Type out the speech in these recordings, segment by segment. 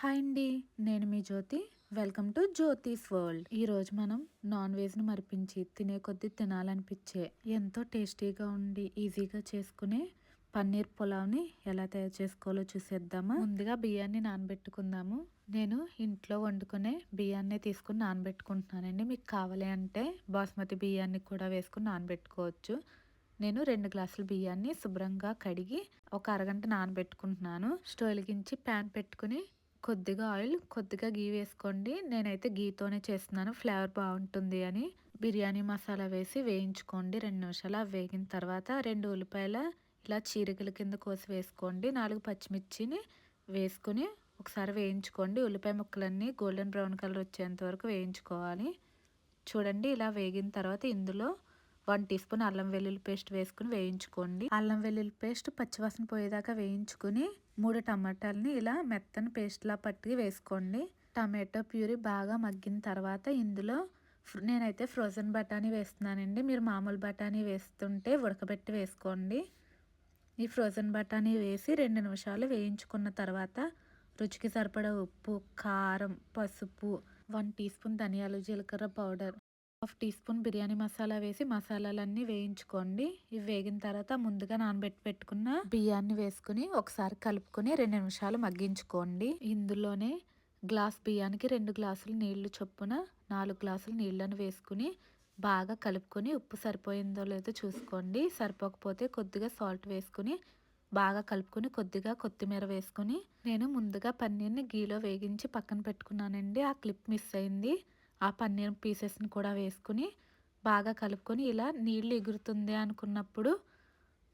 Hi అండి నేను మీ Jyothi. Welcome to Jyothi's world. ఈ రోజు మనం నాన్ వెజ్ను మరిపించి తినే కొద్దీ తినాలనిపించే ఎంతో టేస్టీగా ఉండి ఈజీగా చేసుకునే పన్నీర్ పులావ్ని ఎలా తయారు చేసుకోవాలో చూసేద్దామా? ముందుగా బియ్యాన్ని నానబెట్టుకుందాము. నేను ఇంట్లో వండుకునే బియ్యాన్ని తీసుకుని నానబెట్టుకుంటున్నానండి. మీకు కావాలి అంటే బాస్మతి బియ్యాన్ని కూడా వేసుకుని నానబెట్టుకోవచ్చు. నేను రెండు గ్లాసుల బియ్యాన్ని శుభ్రంగా కడిగి ఒక అరగంట నానబెట్టుకుంటున్నాను. స్టవ్ వెలిగించి ప్యాన్ పెట్టుకుని కొద్దిగా ఆయిల్ కొద్దిగా గీ వేసుకోండి. నేనైతే గీతోనే చేస్తున్నాను. ఫ్లేవర్ బాగుంటుంది అని. బిర్యానీ మసాలా వేసి వేయించుకోండి. రెండు నిమిషాలు అవి వేగిన తర్వాత రెండు ఉల్లిపాయల ఇలా చీరికల కింద కోసి వేసుకోండి. నాలుగు పచ్చిమిర్చిని వేసుకుని ఒకసారి వేయించుకోండి. ఉల్లిపాయ ముక్కలన్నీ గోల్డెన్ బ్రౌన్ కలర్ వచ్చేంత వరకు వేయించుకోవాలి. చూడండి ఇలా వేగిన తర్వాత ఇందులో వన్ టీ స్పూన్ అల్లం వెల్లుల్లి పేస్ట్ వేసుకుని వేయించుకోండి. అల్లం వెల్లుల్లి పేస్ట్ పచ్చివాసన పోయేదాకా వేయించుకుని మూడు టమాటాలని ఇలా మెత్తని పేస్ట్లా పట్టి వేసుకోండి. టమాటో ప్యూరీ బాగా మగ్గిన తర్వాత ఇందులో నేనైతే ఫ్రోజన్ బఠానీ వేస్తున్నానండి. మీరు మామూలు బఠానీ వేస్తుంటే ఉడకబెట్టి వేసుకోండి. ఈ ఫ్రోజన్ బఠానీ వేసి రెండు నిమిషాలు వేయించుకున్న తర్వాత రుచికి సరిపడా ఉప్పు కారం పసుపు వన్ టీ స్పూన్ ధనియాలు జీలకర్ర powder half teaspoon biryani masala వేసి మసాలాలన్నీ వేయించుకోండి. ఇవి వేగిన తర్వాత ముందుగా నానబెట్టి పెట్టుకున్న బియ్యాన్ని వేసుకుని ఒకసారి కలుపుకొని రెండు నిమిషాలు మగ్గించుకోండి. ఇందులోనే గ్లాస్ బియ్యానికి రెండు గ్లాసులు నీళ్ళు చొప్పున నాలుగు గ్లాసులు నీళ్ళను వేసుకుని బాగా కలుపుకొని ఉప్పు సరిపోయిందో లేదో చూసుకోండి. సరిపోకపోతే కొద్దిగా సాల్ట్ వేసుకుని బాగా కలుపుకొని కొద్దిగా కొత్తిమీర వేసుకుని నేను ముందుగా పన్నీర్ని గీలో వేగించి పక్కన పెట్టుకున్నానండి. ఆ క్లిప్ మిస్ అయింది. ఆ పన్నీర్ పీసెస్ని కూడా వేసుకుని బాగా కలుపుకొని ఇలా నీళ్ళు ఎగురుతుంది అనుకున్నప్పుడు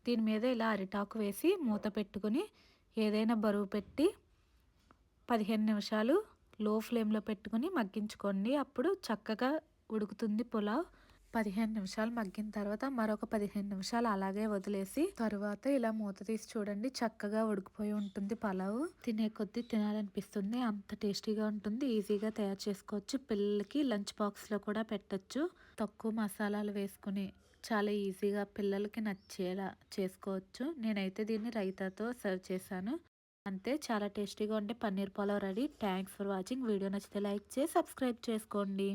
దీని మీద ఇలా అరిటాకు వేసి మూత పెట్టుకొని ఏదైనా బరువు పెట్టి పదిహేను నిమిషాలు లో ఫ్లేమ్లో పెట్టుకుని మగ్గించుకోండి. అప్పుడు చక్కగా ఉడుకుతుంది పులావ్. పదిహేను నిమిషాలు మగ్గిన తర్వాత మరొక పదిహేను నిమిషాలు అలాగే వదిలేసి తరువాత ఇలా మూత తీసి చూడండి చక్కగా ఉడికిపోయి ఉంటుంది పలావ్. తినే కొద్దీ తినాలనిపిస్తుంది అంత టేస్టీగా ఉంటుంది ఈజీగా తయారు చేసుకోవచ్చు. పిల్లలకి లంచ్ బాక్స్లో కూడా పెట్టచ్చు. తక్కువ మసాలాలు వేసుకుని చాలా ఈజీగా పిల్లలకి నచ్చేలా చేసుకోవచ్చు. నేనైతే దీన్ని రైతాతో సర్వ్ చేశాను. అంతే చాలా టేస్టీగా ఉండే paneer pulao ready. Thanks for watching. Video నచ్చితే లైక్ చేసి సబ్స్క్రైబ్ చేసుకోండి.